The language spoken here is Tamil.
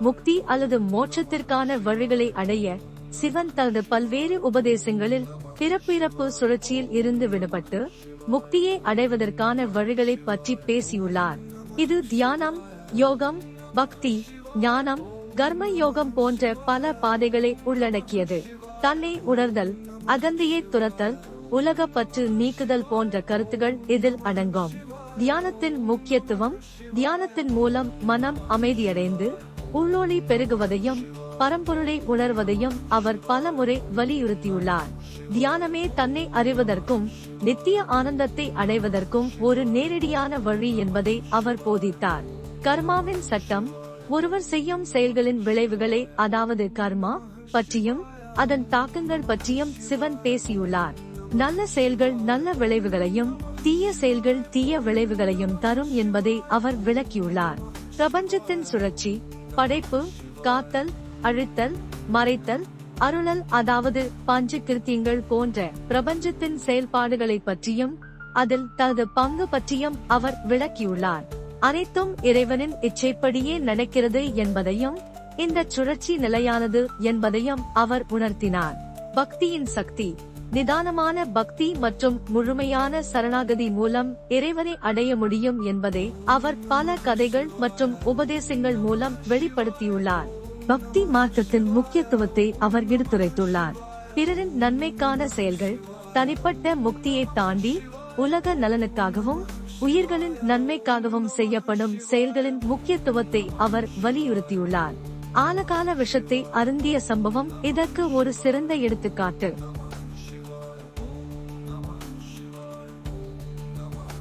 முக்தி அல்லது மோட்சத்திற்கான வழிகளை அடைய சிவன் தனது பல்வேறு உபதேசங்களில் பிறப்பிறப்பு சுழற்சியில் இருந்து விடுபட்டு முக்தியை அடைவதற்கான வழிகளை பற்றி பேசியுள்ளார். இது தியானம் யோகம் பக்தி ஞானம் கர்ம யோகம் போன்ற பல பாதைகளை உள்ளடக்கியது. தன்னை உணர்தல் அகந்தியை துரத்தல் உலக பற்று நீக்குதல் போன்ற கருத்துகள் இதில் அடங்கும். தியானத்தின் முக்கியத்துவம் தியானத்தின் மூலம் மனம் அமைதியடைந்து உள்ளொளி பெருகுவதையும் பரம்பொருளை உணர்வதையும் அவர் பலமுறை வலியுறுத்தியுள்ளார். தியானமே தன்னை அறிவதற்கும் நித்திய ஆனந்தத்தை அடைவதற்கும் ஒரு நேரடியான வழி என்பதை அவர் போதித்தார். கர்மாவின் சட்டம் ஒருவர் செய்யும் செயல்களின் விளைவுகளை அதாவது கர்மா பற்றியும் அதன் தாக்கங்கள் பற்றியும் சிவன் பேசியுள்ளார். நல்ல செயல்கள் நல்ல விளைவுகளையும் தீய செயல்கள் தீய விளைவுகளையும் தரும் என்பதை அவர் விளக்கியுள்ளார். பிரபஞ்சத்தின் சுழற்சி படைப்பு காத்தல் அழித்தல் மறைத்தல் அருளல் அதாவது பஞ்ச கிருத்தியங்கள் போன்ற பிரபஞ்சத்தின் செயல்பாடுகளை பற்றியும் அதில் தனது பங்கு பற்றியும் அவர் விளக்கியுள்ளார். அனைத்தும் இறைவனின் இச்சைப்படியே நடக்கிறது என்பதையும் இந்த சுழற்சி நிலையானது என்பதையும் அவர் உணர்த்தினார். பக்தியின் சக்தி நிதானமான பக்தி மற்றும் முழுமையான சரணாகதி மூலம் இறைவனை அடைய முடியும் என்பதை அவர் பல கதைகள் மற்றும் உபதேசங்கள் மூலம் வெளிப்படுத்தியுள்ளார். பக்தி மாற்றத்தின் முக்கியத்துவத்தை அவர் எடுத்துரைத்துள்ளார். பிறரின் நன்மைக்கான செயல்கள் தனிப்பட்ட முக்தியை தாண்டி உலக நலனுக்காகவும் உயிர்களின் நன்மைக்காகவும் செய்யப்படும் செயல்களின் முக்கியத்துவத்தை அவர் வலியுறுத்தியுள்ளார். ஆலகால விஷத்தை அருந்திய சம்பவம் இதற்கு ஒரு சிறந்த எடுத்துக்காட்டு.